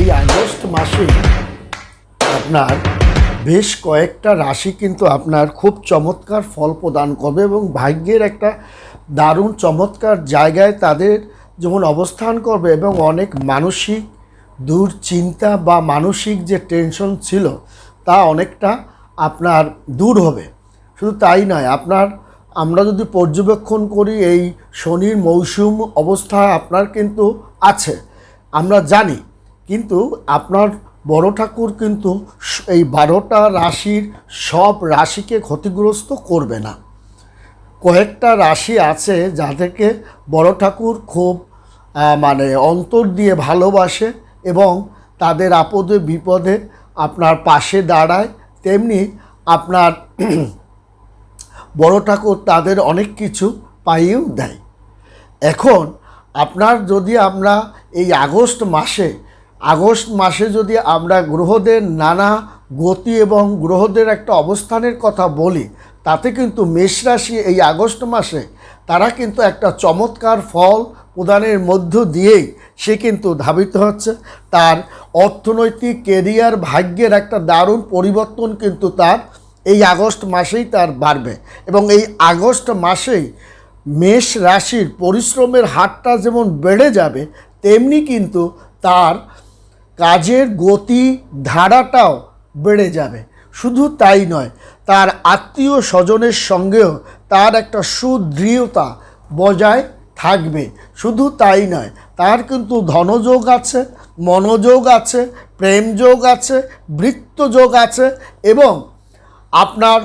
এই আগস্ট মাসে আপনার বেশ কয়েকটা রাশি কিন্তু আপনার খুব চমৎকার ফল প্রদান করবে এবং ভাগ্যের একটা দারুণ চমৎকার জায়গায় তাদের যেমন অবস্থান করবে এবং অনেক মানসিক দুশ্চিন্তা বা মানসিক যে টেনশন ছিল তা অনেকটা আপনার দূর হবে। শুধু তাই নয়, আপনার আমরা যদি পর্যবেক্ষণ করি এই শনির মৌসুম অবস্থা আপনার কিন্তু আছে। আমরা জানি কিন্তু আপনার বড় ঠাকুর কিন্তু এই বারোটা রাশির সব রাশিকে ক্ষতিগ্রস্ত করবে না। কয়েকটা রাশি আছে যাদেরকে বড় ঠাকুর খুব মানে অন্তর দিয়ে ভালোবাসে এবং তাদের আপদে বিপদে আপনার পাশে দাঁড়ায়। তেমনি আপনার বড় ঠাকুর তাদের অনেক কিছু পাইয়েও দেয়। এখন আপনার যদি আমরা এই আগস্ট মাসে আগস্ট মাসে যদি আমরা গ্রহদের নানা গতি এবং গ্রহদের একটা অবস্থানের কথা বলি, তাতে কিন্তু মেষ রাশি এই আগস্ট মাসে, তারা কিন্তু একটা চমৎকার ফল প্রদানের মধ্য দিয়েই সে কিন্তু ধাবিত হচ্ছে। তার অর্থনৈতিক কেরিয়ার ভাগ্যের একটা দারুণ পরিবর্তন কিন্তু তার এই আগস্ট মাসেই তার বাড়বে এবং এই আগস্ট মাসেই মেষ রাশির পরিশ্রমের হারটা যেমন বেড়ে যাবে, তেমনি কিন্তু তার কাজের গতি ধারাটাও বেড়ে যাবে। শুধু তাই নয়, তার আত্মীয় স্বজনের সঙ্গেও তার একটা সুদৃঢ়তা বজায় থাকবে। শুধু তাই নয়, তার কিন্তু ধনযোগ আছে, মনোযোগ আছে, প্রেমযোগ আছে, বৃত্তযোগ আছে এবং আপনার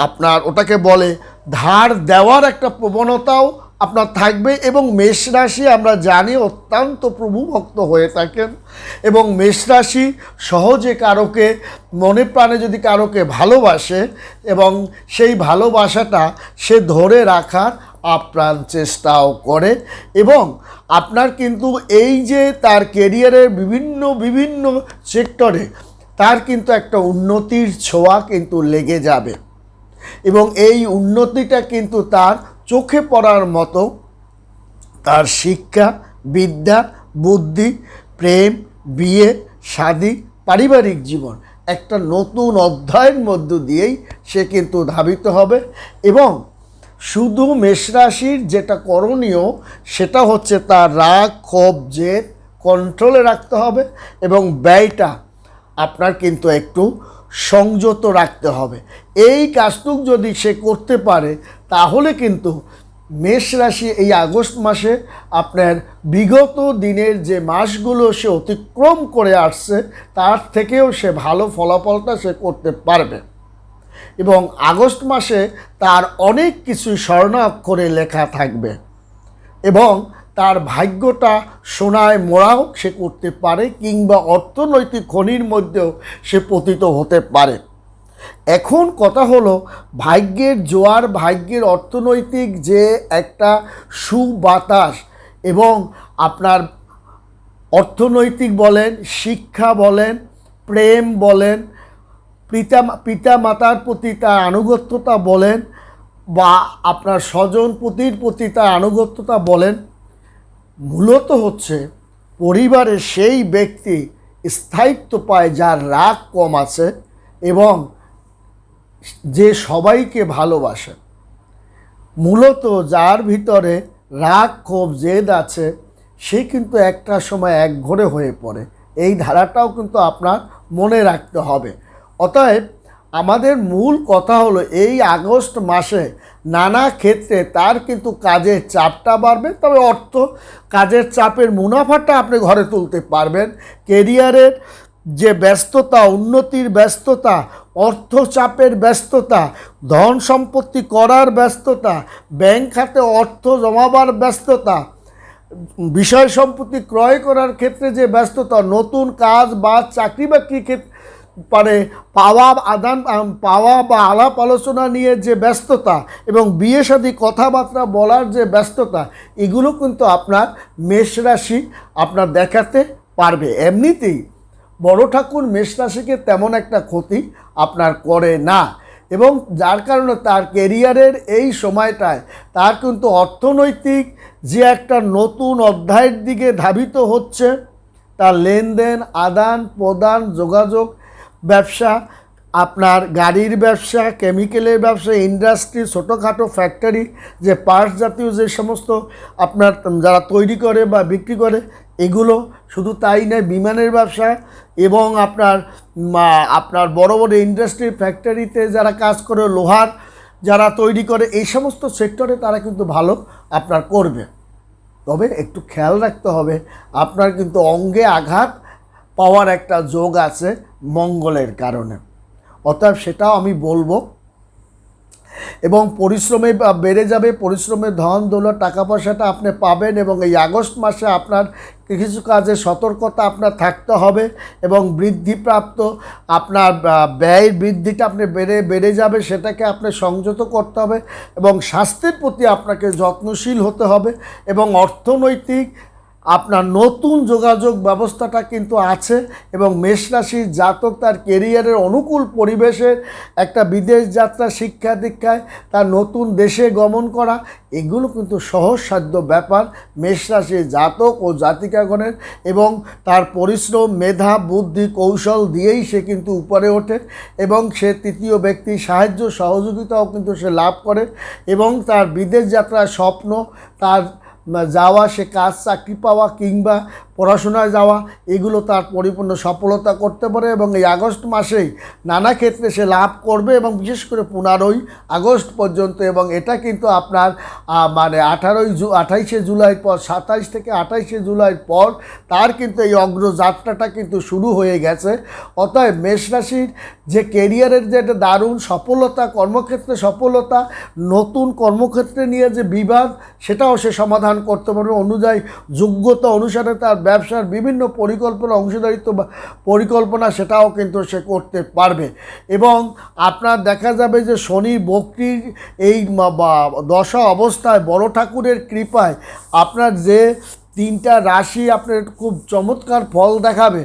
আপনার ওটাকে বলে ধার দেওয়ার একটা প্রবণতাও আপনার থাকবে এবং মেষ রাশি আমরা জানি অত্যন্ত প্রভুভক্ত হয়ে থাকেন এবং মেষ রাশি সহজে কারোকে মনে প্রাণে যদি কারোকে ভালোবাসে এবং সেই ভালোবাসাটা সে ধরে রাখার আপ্রাণ চেষ্টাও করে এবং আপনার কিন্তু এই যে তার কেরিয়ারের বিভিন্ন বিভিন্ন সেক্টরে তার কিন্তু একটা উন্নতির ছোঁয়া কিন্তু লেগে যাবে এবং এই উন্নতিটা কিন্তু তার চোখে পড়ার মতো তার শিক্ষা, বিদ্যা, বুদ্ধি, প্রেম, বিয়ে, শাদি, পারিবারিক জীবন একটা নতুন অধ্যায়ের মধ্য দিয়েই সে কিন্তু ধাবিত হবে এবং শুধু মেষরাশির যেটা করণীয় সেটা হচ্ছে তার রাগ, ক্ষোভ, জেদ কন্ট্রোলে রাখতে হবে এবং ব্যয়টা আপনার কিন্তু একটু সংযত রাখতে হবে। এই কাজটুক যদি সে করতে পারে তাহলে কিন্তু মেষ রাশি এই আগস্ট মাসে আপনার বিগত দিনের যে মাসগুলো সে অতিক্রম করে আসছে, তার থেকেও সে ভালো ফলাফলটা সে করতে পারবে। এবং আগস্ট মাসে তার অনেক কিছু স্বর্ণাক্ষরে লেখা থাকবে এবং তার ভাগ্যটা সোনায় মোড়াও সে করতে পারে কিংবা অর্থনৈতিক খনির মধ্যেও সে পতিত হতে পারে। এখন কথা হলো, ভাগ্যের জোয়ার, ভাগ্যের অর্থনৈতিক যে একটা সুবাতাস এবং আপনার অর্থনৈতিক বলেন, শিক্ষা বলেন, প্রেম বলেন, পিতা পিতা মাতার প্রতি তার আনুগত্যতা বলেন বা আপনার স্বজন প্রতির প্রতি তার আনুগত্যতা বলেন, মূলত হচ্ছে পরিবারের সেই ব্যক্তি স্থায়িত্ব পায় যার রাগ কম আছে এবং যে সবাইকে ভালোবাসে, মূলত যার ভিতরে রাগ, ক্ষোভ, জেদ আছে, সে কিন্তু একটা সময় একঘরে হয়ে পড়ে। এই ধারাটাও কিন্তু আপনার মনে রাখতে হবে। অতএব আমাদের মূল কথা হলো, এই আগস্ট মাসে নানা ক্ষেত্রে তার কিন্তু কাজের চাপটা বাড়বে। তবে অর্থ, কাজের চাপের মুনাফাটা আপনি ঘরে তুলতে পারবেন। কেরিয়ারের যে ব্যস্ততা, উন্নতির ব্যস্ততা অর্থ চাপের ব্যস্ততা, ধন সম্পত্তি করার ব্যস্ততা, ব্যাংক খাতে অর্থ জমাবার ব্যস্ততা, বিষয় সম্পত্তি ক্রয় করার ক্ষেত্রে যে ব্যস্ততা, নতুন কাজ বা চাকরি বাকরি ক্ষেত্রে মানে পাওয়া আদান পাওয়া বা আলাপ আলোচনা নিয়ে যে ব্যস্ততা এবং বিয়ে শাদী কথাবার্তা বলার যে ব্যস্ততা, এগুলো কিন্তু আপনার মেষ রাশি আপনার দেখাতে পারবে। এমনিতেই বড় ঠাকুর মেষ রাশিকে তেমন একটা ক্ষতি আপনার করে না। এবং যার কারণে তার কেরিয়ারের এই সময়টায় তার কিন্তু অর্থনৈতিক যে একটা নতুন অধ্যায়ের দিকে ধাবিত হচ্ছে, তার লেনদেন, আদান, প্রদান, যোগাযোগ, ব্যবসা, আপনার গাড়ির ব্যবসা, কেমিক্যালের ব্যবসা, ইন্ডাস্ট্রি, ছোটোখাটো ফ্যাক্টরি, যে পার্টস জাতীয় যে সমস্ত আপনার যারা তৈরি করে বা বিক্রি করে এগুলো শুধু তাই নয়, বিমানের ব্যবসা এবং আপনার আপনার বড় বড় ইন্ডাস্ট্রি ফ্যাক্টরিতে যারা কাজ করে, লোহার যারা তৈরি করে, এই সমস্ত সেক্টরে তারা কিন্তু ভালো আপনার করবে। তবে একটু খেয়াল রাখতে হবে, আপনার কিন্তু অঙ্গে আঘাত পাওয়ার একটা যোগ আছে মঙ্গলের কারণে। অতএব সেটাও আমি বলব। এবং পরিশ্রমে বেড়ে যাবে, পরিশ্রমে ধন দৌলত টাকা পয়সাটা আপনি পাবেন এবং এই আগস্ট মাসে আপনার কিছু কাজে সতর্কতা আপনার থাকতে হবে এবং বৃদ্ধিপ্রাপ্ত আপনার ব্যয়ের বৃদ্ধিটা আপনি বেড়ে বেড়ে যাবে সেটাকে আপনি সংযত করতে হবে এবং স্বাস্থ্যের প্রতি আপনাকে যত্নশীল হতে হবে এবং অর্থনৈতিক আপনার নতুন যোগাযোগ ব্যবস্থাটা কিন্তু আছে এবং মেষ রাশির জাতক তার কেরিয়ারের অনুকূল পরিবেশের একটা বিদেশ যাত্রা শিক্ষা দীক্ষায় তার নতুন দেশে গমন করা, এগুলো কিন্তু সহজসাধ্য ব্যাপার। মেষ রাশির জাতক ও জাতিকাগণের এবং তার পরিশ্রম, মেধা, বুদ্ধি, কৌশল দিয়েই সে কিন্তু উপরে ওঠে এবং সে তৃতীয় ব্যক্তি সাহায্য, সহযোগিতাও কিন্তু সে লাভ করে এবং তার বিদেশ যাত্রার স্বপ্ন, তার যাওয়া সে কাজ চাকরি পাওয়া কিংবা পড়াশোনায় যাওয়া, এগুলো তার পরিপূর্ণ সফলতা করতে পারে এবং এই আগস্ট মাসেই নানা ক্ষেত্রে সে লাভ করবে এবং বিশেষ করে পনেরোই আগস্ট পর্যন্ত এবং এটা কিন্তু আপনার মানে আঠারোই জু, আঠাইশে জুলাই পর, সাতাইশ থেকে আঠাইশে জুলাই পর তার কিন্তু এই অগ্রযাত্রাটা কিন্তু শুরু হয়ে গেছে। অতএব মেষ রাশির যে কেরিয়ারের যে একটা দারুণ সফলতা, কর্মক্ষেত্রে সফলতা, নতুন কর্মক্ষেত্রে নিয়ে যে বিবাদ, সেটাও সে সমাধান করতে পারবে। অনুযায়ী যোগ্যতা অনুসারে তার ব্যবসার বিভিন্ন পরিকল্পনা, অংশীদারিত্ব পরিকল্পনা সেটাও কিন্তু সে করতে পারবে। এবং আপনার দেখা যাবে যে শনি বক্রির এই দশা অবস্থায় বড় ঠাকুরের কৃপায় আপনার যে তিনটা রাশি আপনার খুব চমৎকার ফল দেখাবে,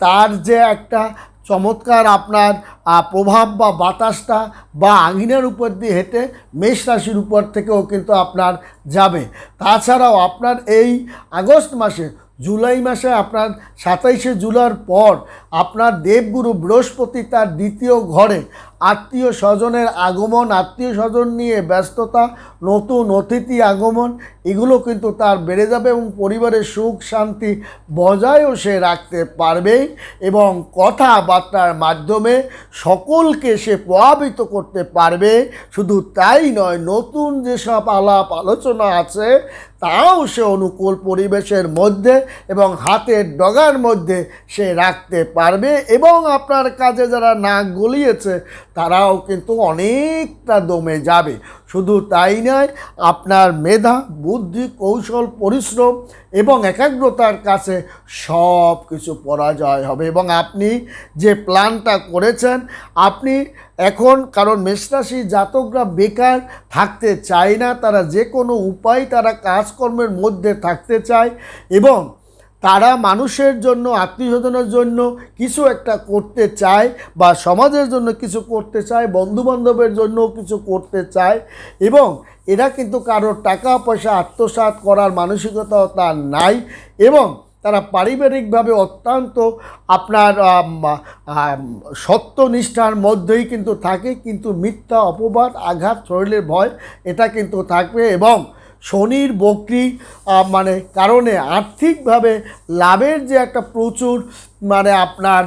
তার যে একটা চমৎকার আপনার প্রভাব বা বাতাসটা বা আঙিনার উপর দিয়ে হেঁটে মেষ রাশির উপর থেকেও কিন্তু আপনার যাবে। তাছাড়াও আপনার এই আগস্ট মাসে জুলাই মাসে আপনার সাতাইশে জুলাইয়ের পর আপনার দেবগুরু বৃহস্পতি তার দ্বিতীয় ঘরে আত্মীয় স্বজনের আগমন, আত্মীয় স্বজন নিয়ে ব্যস্ততা, নতুন অতিথি আগমন, এগুলো কিন্তু তার বেড়ে যাবে এবং পরিবারের সুখ, শান্তি বজায়ও সে রাখতে পারবে এবং কথাবার্তার মাধ্যমে সকলকে সে প্রভাবিত করতে পারবে। শুধু তাই নয়, নতুন যেসব আলাপ, আলোচনা আছে, তাও সে অনুকূল পরিবেশের মধ্যে এবং হাতের ডগার মধ্যে সে রাখতে পারবে এবং আপনার কাজে যারা নাক গলিয়েছে তারাও কিন্তু অনেকটা দমে যাবে। শুধু তাই নয়, আপনার মেধা, বুদ্ধি, কৌশল, পরিশ্রম এবং একাগ্রতার কাছে সব কিছু পরাজয় হবে। এবং আপনি যে প্ল্যানটা করেছেন, আপনি এখন কারণ মেষরাশি জাতকরা বেকার, থাকতে চায় না, তারা যে কোনো উপায় তারা কাজকর্মের মধ্যে থাকতে চায় এবং তারা মানুষের জন্য, আত্মীয়স্বজনের জন্য কিছু একটা করতে চায় বা সমাজের জন্য কিছু করতে চায়, বন্ধুবান্ধবের জন্য কিছু করতে চায় এবং এরা কিন্তু কারোর টাকা, পয়সা, আত্মসাৎ করার মানসিকতাও তার নাই এবং তারা পারিবারিকভাবে অত্যন্ত আপনার সত্যনিষ্ঠার মধ্যেই কিন্তু থাকে। কিন্তু মিথ্যা, অপবাদ, আঘাত, শরীরের ভয়, এটা কিন্তু থাকবে এবং শনির বক্রি মানে কারণে আর্থিকভাবে লাভের যে একটা প্রচুর মানে আপনার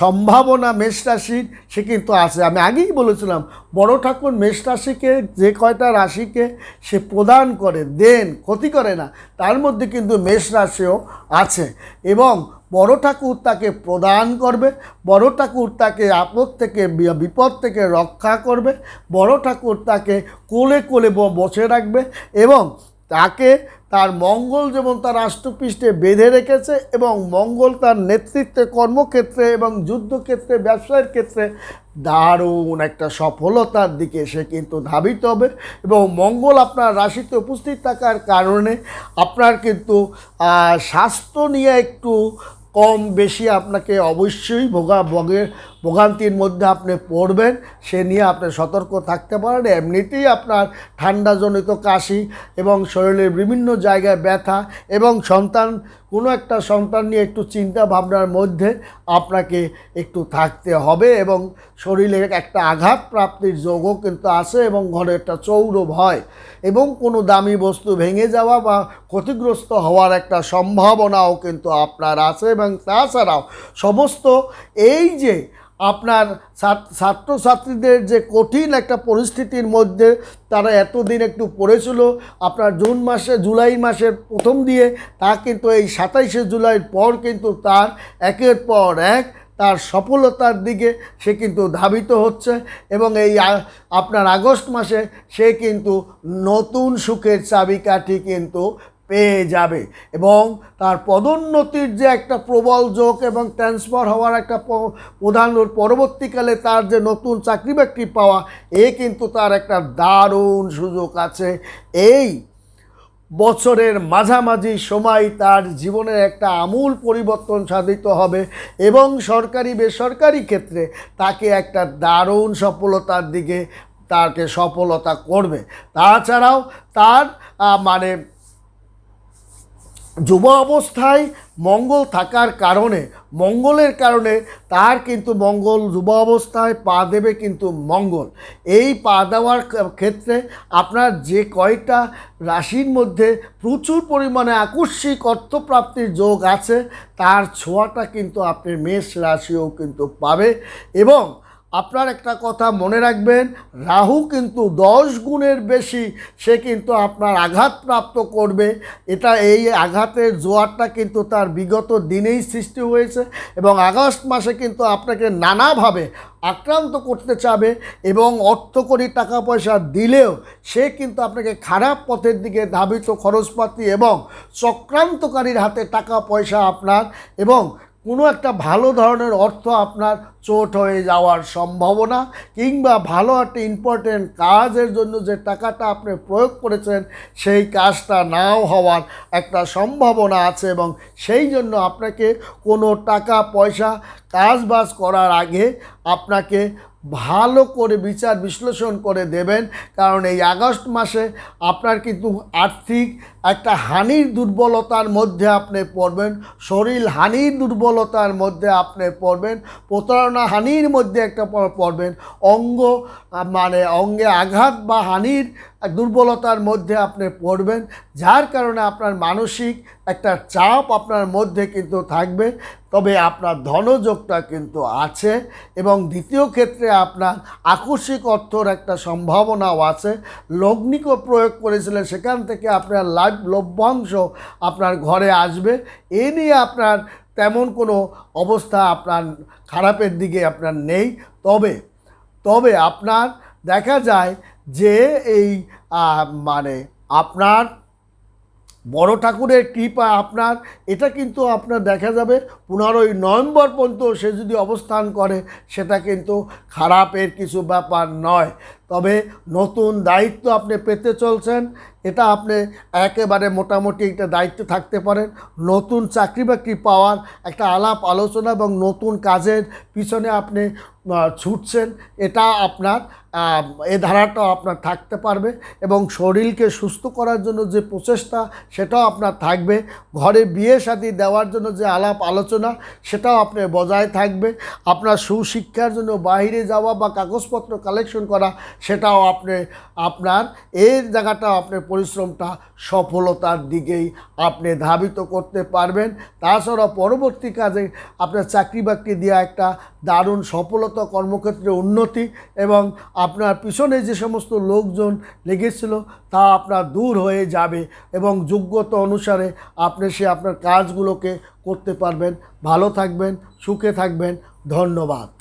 সম্ভাবনা মেষ রাশির, সে কিন্তু আছে। আমি আগেই বলেছিলাম, বড় ঠাকুর মেষ রাশিকে, যে কয়টা রাশিকে সে প্রদান করে, দেন, ক্ষতি করে না, তার মধ্যে কিন্তু মেষ রাশিও আছে। এবং বড় ঠাকুর তাকে প্রদান করবে, বড় ঠাকুর তাকে আপদ থেকে, বিপদ থেকে রক্ষা করবে, বড় ঠাকুর তাকে কোলে কোলে বসে রাখবে এবং তাকে তার মঙ্গল যেমন তার রাষ্ট্রপৃষ্ঠে বেঁধে রেখেছে এবং মঙ্গল তার নেতৃত্বে, কর্মক্ষেত্রে এবং যুদ্ধক্ষেত্রে, ব্যবসায়ের ক্ষেত্রে দারুণ একটা সফলতার দিকে সে কিন্তু ধাবিত হবে এবং মঙ্গল আপনার রাশিতে উপস্থিত থাকার কারণে আপনার কিন্তু স্বাস্থ্য নিয়ে একটু কম বেশি আপনাকে অবশ্যই ভোগা ভোগের ভোগান্তির মধ্যে আপনি পড়বেন, সে নিয়ে আপনি সতর্ক থাকতে পারেন। এমনিতেই আপনার ঠান্ডাজনিত কাশি এবং শরীরের বিভিন্ন জায়গায় ব্যথা এবং সন্তান, কোনো একটা সন্তান নিয়ে একটু চিন্তা ভাবনার মধ্যে আপনাকে একটু থাকতে হবে এবং শরীরে একটা আঘাত প্রাপ্তির যোগও কিন্তু আছে এবং ঘরে একটা চৌরভ হয় এবং কোনো দামি বস্তু ভেঙে যাওয়া বা ক্ষতিগ্রস্ত হওয়ার একটা সম্ভাবনাও কিন্তু আপনার আছে এবং তাছাড়াও সমস্ত এই যে আপনার ছাত- ছাত্রছাত্রীদের যে কঠিন একটা পরিস্থিতির মধ্যে তারা এতদিন একটু পড়েছিল, আপনার জুন মাসে, জুলাই মাসের প্রথম দিয়ে তা কিন্তু এই সাতাইশে জুলাইয়ের পর কিন্তু তার একের পর এক তার সফলতার দিকে সে কিন্তু ধাবিত হচ্ছে এবং এই আপনার আগস্ট মাসে সে কিন্তু নতুন সুখের চাবিকাঠি কিন্তু পেয়ে যাবে এবং তার পদোন্নতির যে একটা প্রবল যোগ এবং ট্রান্সফার হওয়ার একটা প্রধান পরবর্তীকালে তার যে নতুন চাকরি বাকরি পাওয়া, এ কিন্তু তার একটা দারুণ সুযোগ আছে। এই বছরের মাঝামাঝি সময় তার জীবনের একটা আমূল পরিবর্তন সাধিত হবে এবং সরকারি, বেসরকারি ক্ষেত্রে তাকে একটা দারুণ সফলতার দিকে তাকে সফলতা করবে। তাছাড়াও তার মানে যুব অবস্থায় মঙ্গল থাকার কারণে, মঙ্গলের কারণে তার কিন্তু মঙ্গল যুব অবস্থায় পা দেবে কিন্তু মঙ্গল। এই পা দেওয়ার ক্ষেত্রে আপনার যে কয়টা রাশির মধ্যে প্রচুর পরিমাণে আকস্মিক অর্থপ্রাপ্তির যোগ আছে, তার ছোঁয়াটা কিন্তু আপনি মেষ রাশিও কিন্তু পাবে এবং আপনার একটা কথা মনে রাখবেন, রাহু কিন্তু দশ গুণের বেশি, সে কিন্তু আপনার আঘাতপ্রাপ্ত করবে। এটা এই আঘাতের জোয়ারটা কিন্তু তার বিগত দিনেই সৃষ্টি হয়েছে এবং আগস্ট মাসে কিন্তু আপনাকে নানাভাবে আক্রান্ত করতে চাবে এবং অর্থকরী টাকা পয়সা দিলেও সে কিন্তু আপনাকে খারাপ পথের দিকে ধাবিত খরচপাতি এবং চক্রান্তকারীর হাতে টাকা পয়সা আপনার এবং কোনো একটা ভালো ধরনের অর্থ আপনার চোট হয়ে যাওয়ার সম্ভাবনা কিংবা ভালো একটা ইম্পর্টেন্ট কাজের জন্য যে টাকাটা আপনি প্রয়োগ করেছেন, সেই কাজটা নাও হওয়ার একটা সম্ভাবনা আছে এবং সেই জন্য আপনাকে কোনো টাকা, পয়সা কাজ কাজবাজ করার আগে আপনাকে ভালো করে বিচার বিশ্লেষণ করে দেবেন। কারণ এই আগস্ট মাসে আপনার কিন্তু আর্থিক একটা হানির দুর্বলতার মধ্যে আপনি পড়বেন, শরীর হানির দুর্বলতার মধ্যে আপনি পড়বেন, প্রতারণা হানির মধ্যে একটা পড়বেন, অঙ্গ মানে অঙ্গে আঘাত বা হানির দুর্বলতার মধ্যে আপনি পড়বেন, যার কারণে আপনার মানসিক একটা চাপ আপনার মধ্যে কিন্তু থাকবে, তবে আপনার ধনযোগটা কিন্তু আছে এবং দ্বিতীয় ক্ষেত্রে আপনার আকস্মিক অর্থর একটা সম্ভাবনাও আছে। লগ্নিকও প্রয়োগ করেছিলেন, সেখান থেকে আপনার লাভ লভ্যাংশ আপনার ঘরে আসবে। এ নিয়ে আপনার তেমন কোনো অবস্থা আপনার খারাপের দিকে আপনার নেই। তবে তবে আপনার দেখা যায় যে এই মানে আপনার বড় ঠাকুরের কৃপা আপনার, এটা কিন্তু আপনার দেখা যাবে। পনেরোই নভেম্বর পর্যন্ত সে যদি অবস্থান করে, সেটা কিন্তু খারাপের কিছু ব্যাপার নয়। তবে নতুন দায়িত্ব আপনি পেতে চলছেন, এটা আপনি একেবারে মোটামুটি একটা দায়িত্ব থাকতে পারেন। নতুন চাকরি বাকরি পাওয়ার একটা আলাপ আলোচনা এবং নতুন কাজের পিছনে আপনি ছুটছেন, এটা আপনার এ ধারাটাও আপনার থাকতে পারবে এবং শরীরকে সুস্থ করার জন্য যে প্রচেষ্টা, সেটাও আপনার থাকবে। ঘরে বিয়ে শাদী দেওয়ার জন্য যে আলাপ আলোচনা, সেটাও আপনার বজায় থাকবে। আপনার সুশিক্ষার জন্য বাইরে যাওয়া বা কাগজপত্র কালেকশন করা সেটাও আপনি, আপনার, এই জায়গাটাও আপনার পরিশ্রমটা সফলতার দিকেই আপনি ধাবিত করতে পারবেন। তাছাড়া পরবর্তী কাজে আপনার চাকরি বাকরি দেওয়া একটা দারুণ সফলতা কর্মক্ষেত্রে উন্নতি এবং আপনার পিছনে যে সমস্ত লোকজন লেগেছিল তা আপনার দূর হয়ে যাবে এবং যোগ্যতা অনুসারে আপনি সে আপনার কাজগুলোকে করতে পারবেন। ভালো থাকবেন, সুখে থাকবেন। ধন্যবাদ।